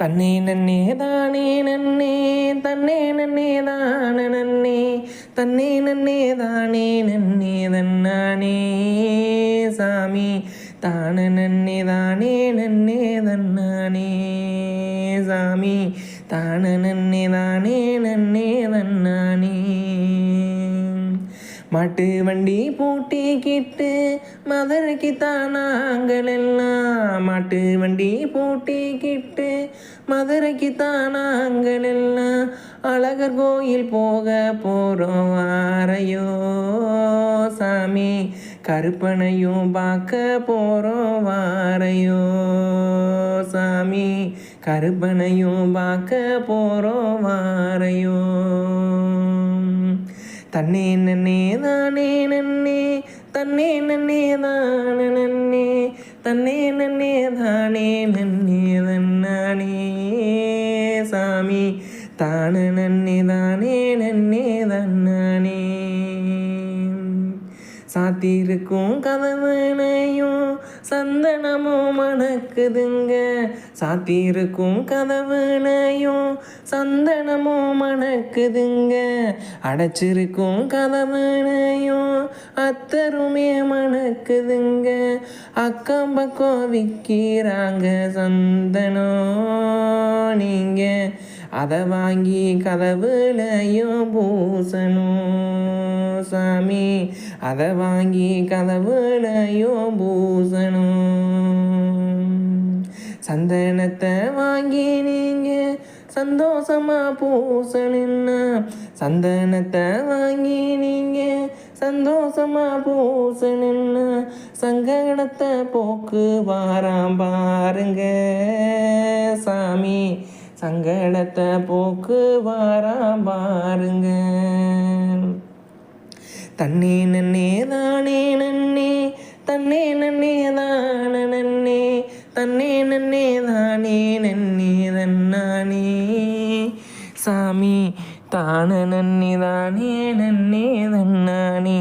தன்னே நன்னே தானே நன்னே தன்னே நன்னே தான நன்னே தன்னே நன்னே தானே நன்னே தன்னானே சாமி தான நன்னே தானே நன்னே தன்னானே சாமி தான நன்னே தானே நன்னே தன்னானே மாட்டு வண்டி பூட்டி கிட்டு மதுரைக்குத்தான் நாங்கள் எல்லாம் மாட்டு வண்டி பூட்டி கிட்டு மதுரைக்குத்தான் நாங்கள் எல்லாம் அழகர் கோயில் போக போகிறோம் வாரையோ சாமி. கருப்பனையும் பார்க்க போகிறோம் வாரையோ சாமி. கருப்பனையும் பார்க்க போகிறோம் வாரையோ தன்னே நன்னே தானே நன்னே தன்னே நன்னே தான நன்னே தன்னே நன்னே தானே நன்னே தன்னானே சாமி தான நன்னே தானே நன்னே தன்னானே சாத்திருக்கும் கதவுனையும் சந்தனமும் மணக்குதுங்க. சாத்தியிருக்கும் கதவுனையும் சந்தனமும் மணக்குதுங்க. அடைச்சிருக்கும் கதவுனையும் அத்தருமே மணக்குதுங்க. அக்கம் பக்கம் விற்கிறாங்க சந்தனம் நீங்க. அதை வாங்கி கதவுலையும் பூசணும் சாமி. அதை வாங்கி கதவுலையும் பூசணும். சந்தனத்தை வாங்கி நீங்கள் சந்தோஷமா பூசணுன்னா சந்தனத்தை வாங்கி நீங்கள் சந்தோஷமா பூசணுன்னா சங்கடத்தை போக்கு வாராம் பாருங்க சாமி. சங்கடத்தை போக்கு வாராம் பாருங்க தன்னே நன்னே தானே நன்னே தன்னே நன்னே தான நன்னே தன்னே நன்னே தானே நன்னே தன்னானே. சாமி தான நன்னே தானே நன்னே தன்னானே.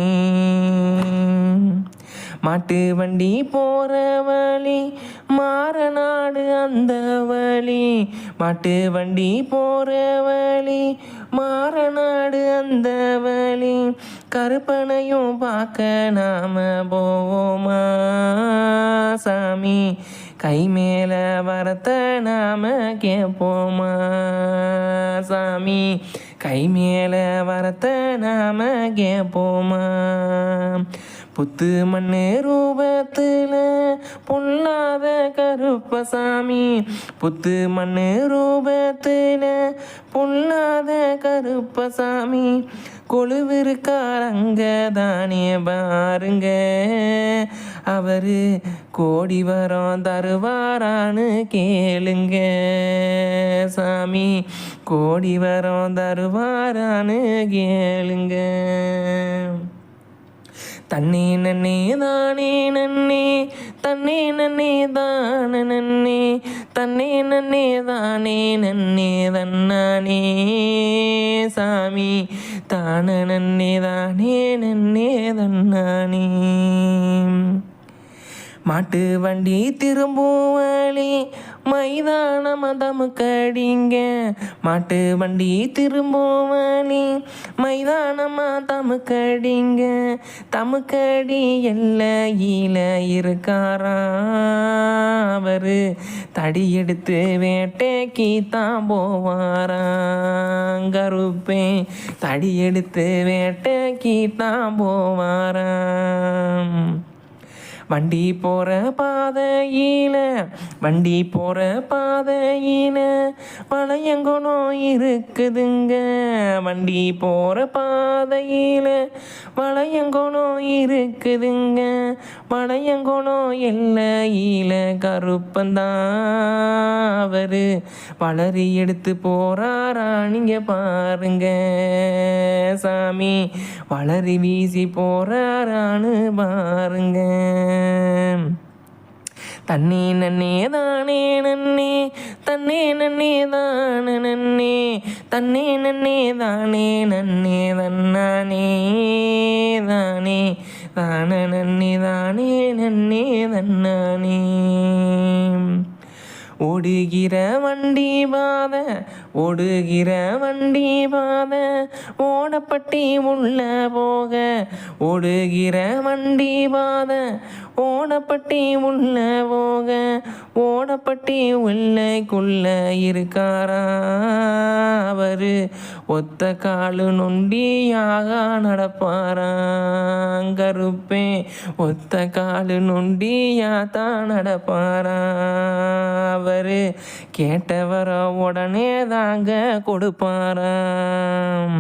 மாட்டு வண்டி போற வழி மாறனா மாறநாடு அந்த வழி. மாட்டு வண்டி போகிற வழி. மாறநாடு அந்த வழி. கருப்பனையும் பார்க்க நாம போவோமா சாமி? கை மேல வரத்த நாம கேட்போமா சாமி? கை மேல வரத்த நாம கேட்போமா புத்து மண்ணு ரூபத்தில் பொல்லாத கருப்பசாமி. புத்து மண்ணு ரூபத்தில் பொல்லாத கருப்பசாமி. கொழுவிருக்காரங்க தானே பாருங்க. அவரு கோடி வரம் தருவாரான்னு கேளுங்க. சாமி கோடி வரம் தருவாரான்னு கேளுங்க. தன்னே நன்னே தானே நன்னே தன்னே நன்னே தான நன்னே தன்னே நன்னே தானே நன்னே தன்னானே சாமி தான நன்னே தானே நன்னே தன்னானே. மாட்டு வண்டி திரும்பும் வழி மைதானம் தமுக்கடிங்க மாட்டு வண்டி திரும்பும் வழி மைதானமா தமுக்கடிங்க தமுக்கடி எல்லையில இருக்காரா அவரு? தடி எடுத்து வேட்டைக்கு தான் போவாரா கருப்பே தடி எடுத்து வேட்டைக்கு தான் போவாராம். வண்டி போகிற பாதையில வண்டி போகிற பாதையில வளையங்குணம் இருக்குதுங்க. வண்டி போகிற பாதையில வளையங்குணம் இருக்குதுங்க. வளையங்குணம் எல்லையில கருப்பந்தான் அவரு. வளரி எடுத்து போறாரா நீங்க பாருங்க. சாமி வளரி வீசி போறாரான்னு பாருங்க. தன்னே நன்னே தானே நன்னே தன்னே நன்னே தான நன்னே தன்னே நன்னே தானே நன்னே தன்னானே தானே தான நன்னே தானே நன்னே தன்னானே. ஓடுகிற வண்டி பாத ஓடுகிற வண்டி பாத ஓடப்பட்டி உள்ள போக ஓடுகிற வண்டி பாத ஓடப்பட்டி உள்ள போக ஓடப்பட்டி உள்ளக்குள்ள இருக்காரா அவரு? ஒத்த காலு நொண்டியாக நடப்பாராம் கருப்பே ஒத்த காலு நொண்டியா தான் நடப்பாராம் அவரு? கேட்டவர உடனே தாங்க கொடுப்பாராம்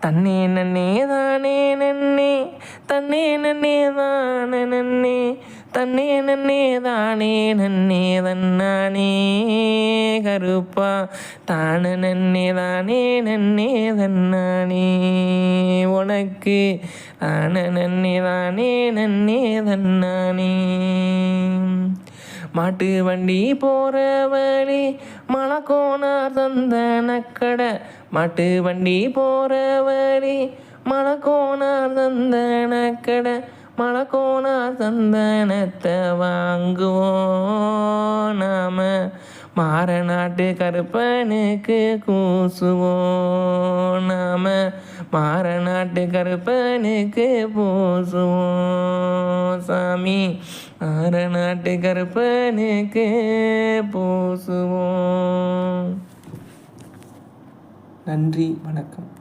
தன்னே நன்னே தானே தன்னே நன்னே தானே நன்னே. தன்னே நன்னே தானே நன்னே தன்னானே கருப்பா. தானே நன்னே தானே நன்னே தன்னானே உனக்கு. தானே நன்னே தானே நன்னே தன்னானே. மாட்டு வண்டி போகிற வழி மலக்கோனார் தந்த நக்கடை. மாட்டு வண்டி போகிற வழி மலக்கோனார் தந்த நக்கடை மலக்கோனார் சந்தனத்தை வாங்குவோம் நாம. மாற நாட்டு கருப்பனுக்கு கூசுவோம் நாம. மாற நாட்டு கருப்பனுக்கு பூசுவோம் சாமி. மாற நாட்டு கருப்பனுக்கு பூசுவோம். நன்றி வணக்கம்.